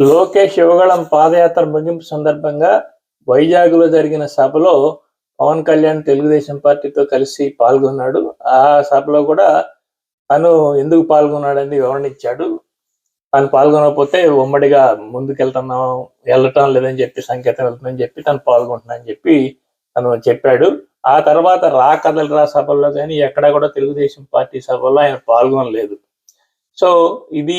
లోకేష్ యువగళం పాదయాత్ర ముగింపు సందర్భంగా వైజాగ్లో జరిగిన సభలో పవన్ కళ్యాణ్ తెలుగుదేశం పార్టీతో కలిసి పాల్గొన్నాడు. ఆ సభలో కూడా తను ఎందుకు పాల్గొన్నాడని వివరణ ఇచ్చాడు తను పాల్గొనకపోతే ఉమ్మడిగా ముందుకెళ్తున్నాం వెళ్ళటం లేదని చెప్పి సంకేతం వెళ్తుందని చెప్పి తను పాల్గొంటున్నానని చెప్పి తను చెప్పాడు. ఆ తర్వాత రా కదలరా సభల్లో కానీ ఎక్కడా కూడా తెలుగుదేశం పార్టీ సభల్లో ఆయన పాల్గొనలేదు. సో ఇది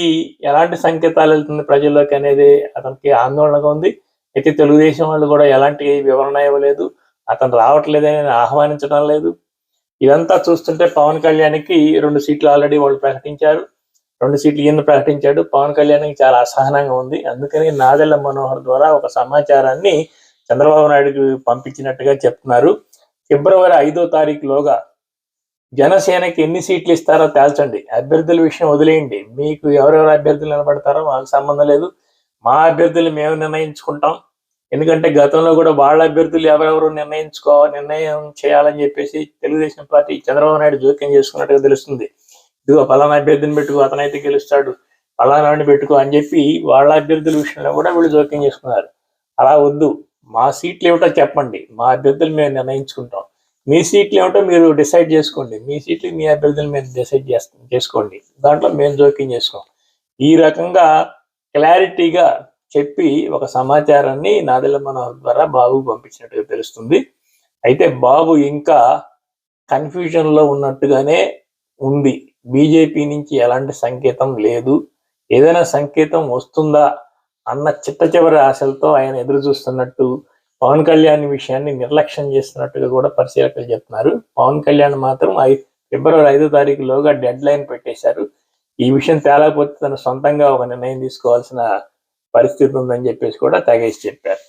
ఎలాంటి సంకేతాలు వెళ్తుంది ప్రజల్లోకి అనేది అతనికి ఆందోళనగా ఉంది. అయితే తెలుగుదేశం వాళ్ళు కూడా ఎలాంటి వివరణ ఇవ్వలేదు. అతను రావట్లేదని ఆహ్వానించడం లేదు. ఇదంతా చూస్తుంటే పవన్ కళ్యాణ్కి రెండు సీట్లు ఆల్రెడీ వాళ్ళు ప్రకటించారు. రెండు సీట్లు ఈయన ప్రకటించాడు. పవన్ కళ్యాణ్కి చాలా అసహనంగా ఉంది. అందుకని నాదెళ్ళ మనోహర్ ద్వారా ఒక సమాచారాన్ని చంద్రబాబు నాయుడుకి పంపించినట్టుగా చెప్తున్నారు. ఫిబ్రవరి ఐదో తారీఖులోగా జనసేనకి ఎన్ని సీట్లు ఇస్తారో తేల్చండి. అభ్యర్థుల విషయం వదిలేయండి. మీకు ఎవరెవరు అభ్యర్థులు నిలబడతారో మాకు సంబంధం లేదు. మా అభ్యర్థులు మేము నిర్ణయించుకుంటాం. ఎందుకంటే గతంలో కూడా వాళ్ళ అభ్యర్థులు ఎవరెవరు నిర్ణయించుకో నిర్ణయం చేయాలని చెప్పేసి తెలుగుదేశం పార్టీ చంద్రబాబు నాయుడు జోక్యం చేసుకున్నట్టుగా తెలుస్తుంది. ఇదిగో పలానా అభ్యర్థిని పెట్టుకో అతనైతే గెలుస్తాడు. పలానాడిని పెట్టుకో అని చెప్పి వాళ్ళ అభ్యర్థుల విషయంలో కూడా వీళ్ళు జోక్యం చేసుకున్నారు. అలా వద్దు. మా సీట్లు ఏమిటో చెప్పండి. మా అభ్యర్థులు మేము నిర్ణయించుకుంటాం. మీ సీట్లు ఏమిటో మీరు డిసైడ్ చేసుకోండి. మీ సీట్లు మీ అభ్యర్థులు మీరు డిసైడ్ చేస్తాం చేసుకోండి. దాంట్లో మేము జోక్యం చేసుకోం. ఈ రకంగా క్లారిటీగా చెప్పి ఒక సమాచారాన్ని నాదెల మనోహర్ ద్వారా బాబు పంపించినట్టుగా తెలుస్తుంది. అయితే బాబు ఇంకా కన్ఫ్యూజన్లో ఉన్నట్టుగానే ఉంది. బీజేపీ నుంచి ఎలాంటి సంకేతం లేదు. ఏదైనా సంకేతం వస్తుందా అన్న చిట్ట చివరి ఆశలతో ఆయన ఎదురు చూస్తున్నట్టు పవన్ కళ్యాణ్ విషయాన్ని నిర్లక్ష్యం చేస్తున్నట్టుగా కూడా పరిశీలకులు చెప్తున్నారు. పవన్ కళ్యాణ్ మాత్రం ఐ ఫిబ్రవరి ఐదో తారీఖులోగా డెడ్ లైన్ పెట్టేశారు. ఈ విషయం తేలకపోతే తన సొంతంగా ఒక నిర్ణయం తీసుకోవాల్సిన పరిస్థితి ఉందని చెప్పేసి కూడా తెగేసి చెప్పారు.